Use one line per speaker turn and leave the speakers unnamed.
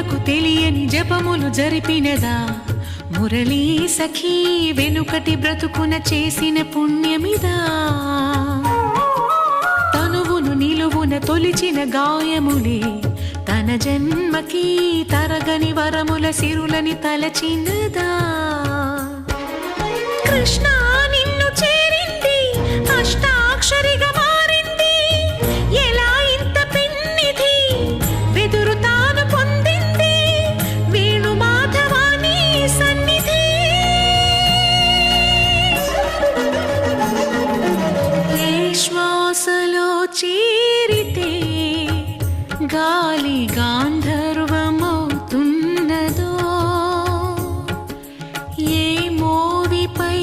జనులకు తెలియని జపములు జరిపినదా? మురళీ సఖీ వెనుకటి బ్రతుకున చేసిన పుణ్యమిదా? తనువును నిలువున తొలిచిన గాయములే తన జన్మకి తరగని వరముల సిరులని తలచినదా? కృష్ణ చేరితే గాలి గాంధర్వమవుతున్నదో ఏ మోవిపై